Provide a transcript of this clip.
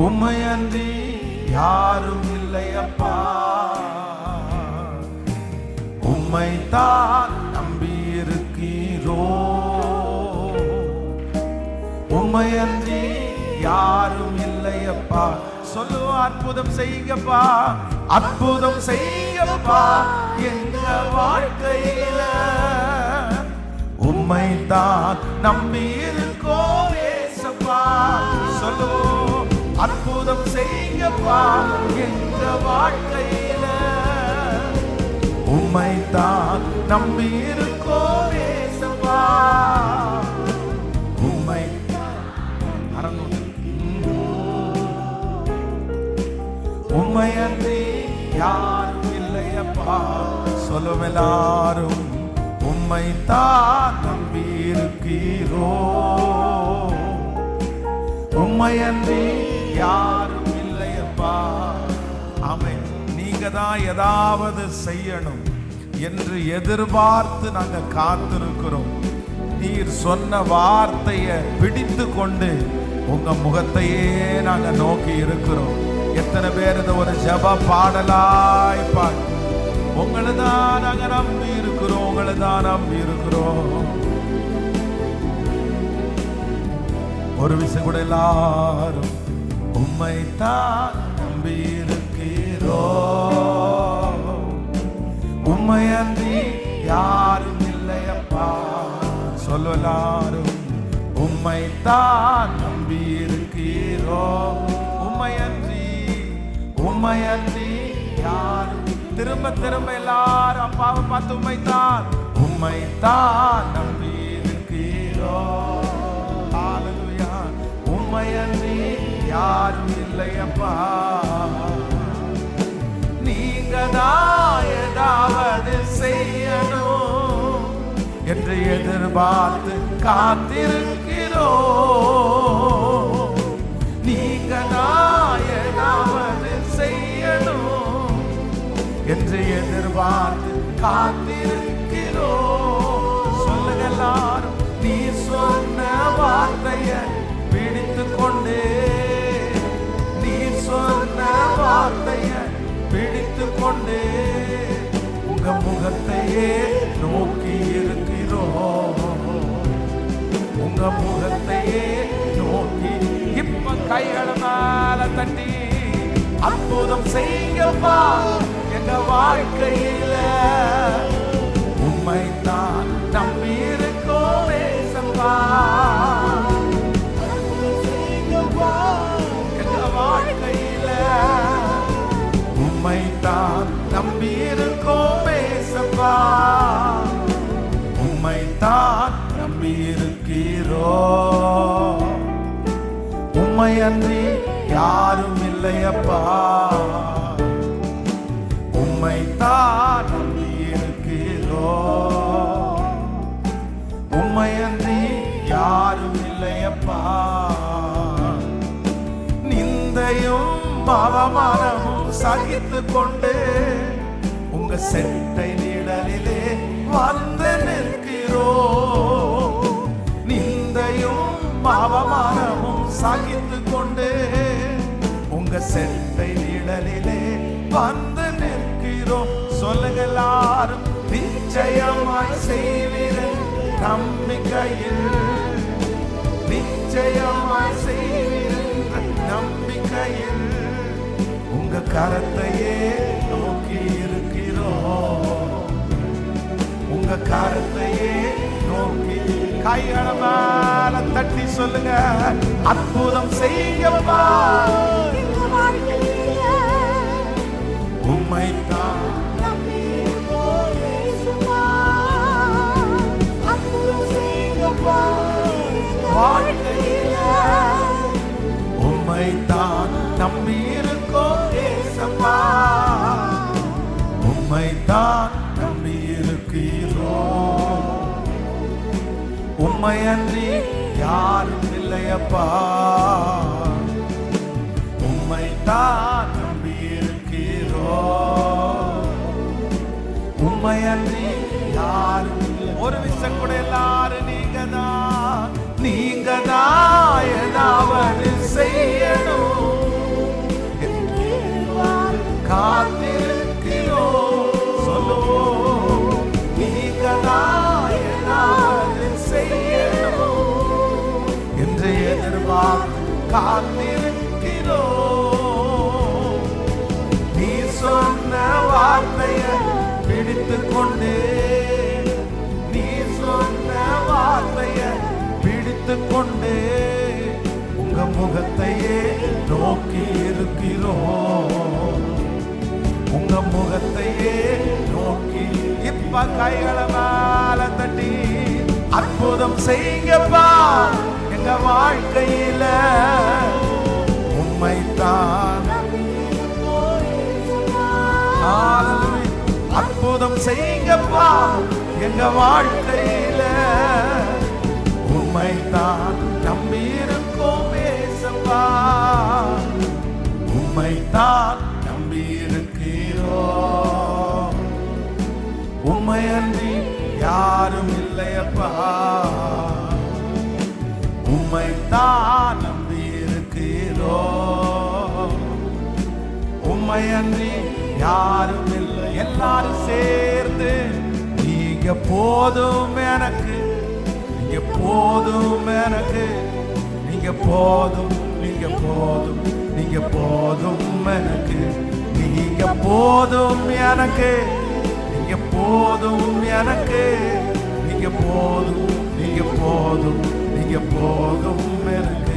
உம்மையன்றி யாரும் இல்லையப்பா உம்மை தான் நம்பி இருக்கீரோ உம்மையன்றி யாரும் இல்லையப்பா சொல்லுவா அற்புதம் செய்யுங்கப்பா. அற்புதம் செய்யுங்கப்பா. எங்க வாழ்க்கையில உம்மை தான் நம்பி செய்யப்பா என்ற வாழ்க்கையில. உம்மை தான் நம்பி இருக்கோ ஏசப்பா. உம்மை உம்மை அன்றி யாரும் இல்லையப்பா. சொல்லும் எல்லாரும் உம்மை தான் நம்பி இருக்கீரோ உம்மை அன்றி யாரும் தான் ஏதாவது செய்யணும் என்று எதிர்பார்த்து நாங்க காத்திருக்கிறோம். நீர் சொன்ன வார்த்தையை பிடித்து கொண்டு உங்க முகத்தையே நாங்க நோக்கி இருக்கிறோம். எத்தனை பேர் இதை ஒரு ஜப பாடலாய் பாடு. உங்களை தான் நாங்க நம்பி இருக்கிறோம் உங்களை தான் நம்பி இருக்கிறோம். ஒரு விஷயம் கூட எல்லாரும் உம்மை தான் நம்பி உம்மை தான் நம்பி இருக்கிறோ உம்மை அன்றி உம்மை அன்றி யாரும். திரும்ப திரும்ப எல்லாரும் அப்பாவை பார்த்து உம்மை தான் உம்மை தான் நம்பி இருக்கிறோ உம்மை அன்றி யாரும் இல்லையப்பா நீங்க தான் ஏதாவது செய்யணும் என்று எதிர்பார்த்து காத்திருக்க எதிர்பார்த்து சொல்லுங்க எல்லாரும் நீ சொன்ன வார்த்தைய பிடித்து கொண்டே நீ சொன்ன வார்த்தைய பிடித்து கொண்டே உங்க முகத்தையே நோக்கி இருக்கிறோம். உங்க முகத்தையே நோக்கி இப்ப கைகளை மேல தட்டி அற்புதம் செய்யப்பா எங்க வாழ்க்கையே நம்பியிருக்கோம் தான் நம்பி இருக்கோம் ஏசப்பா உம்மை தான் உம்மை அன்றி யாரும் இல்லையப்பா உம்மைத்தான் தான் உம்மை அன்றி யாரும் இல்லையப்பா நிந்தையும் அவமானமும் சகித்து கொண்டு உங்க செட்டை நிழலிலே வந்து நிற்கிறோ. நிந்தையும் அவமானமும் சகித்து கொண்டு உங்க செட்டை நிழலிலே வந்து நிற்கிறோம் சொல்லுங்க எல்லாரும் நிச்சயமாய் செய்வீர்கள் நம்பிக்கையில் கரத்தையே நோக்கி இருக்கிறோம். உங்க கரத்தையே நோக்கி கைகள மேல தட்டி சொல்லுங்க. அற்புதம் செய்யப்பா எங்க உம்மை தான் நம்பி இருக்கிறோம். உம்மை அன்றி யாரும் இல்லையப்பா. உம்மை தான் நம்பி இருக்கிறோம். உம்மை அன்றி யாரும் ஒரு விஷம் கூட எல்லாரும் நீங்க தான் நீங்க தான் ஏதாவது செய்யணும். எதிர்பார்த்து நீ சொன்ன வார்த்தைய பிடித்து கொண்டு. நீ சொன்ன வார்த்தைய பிடித்து கொண்டு. உங்க முகத்தையே நோக்கி இருக்கிறோம். உங்க முகத்தையே நோக்கி இப்ப கைகளை மேல தட்டி அற்புதம் செய்யுங்கப்பா எங்க வாழ்க்கையில உண்மைத்தான் Hallelujah. அற்புதம் செய்யுங்கப்பா. எங்க வாழ்க்கையில உண்மைத்தான் நம்பி இருக்கோம் பேசப்பா உண்மைத்தான் நம்பி இருக்கிறோம் உண்மையன்றி யாரும் இல்லையப்பா. உண்மைத்தான் நம்பி இருக்கிறோ உண்மை அன்றி யாரும் இல்லை எல்லாரும் சேர்ந்து. நீங்க போதும் எனக்கு நீங்க போதும் எனக்கு. நீங்க போதும் நீங்க போதும் நீங்க போதும் எனக்கு. நீங்க போதும் எனக்கு நீங்க போதும் எனக்கு. நீங்க போதும் நீங்க போதும். நீங்க போதும் எனக்கு.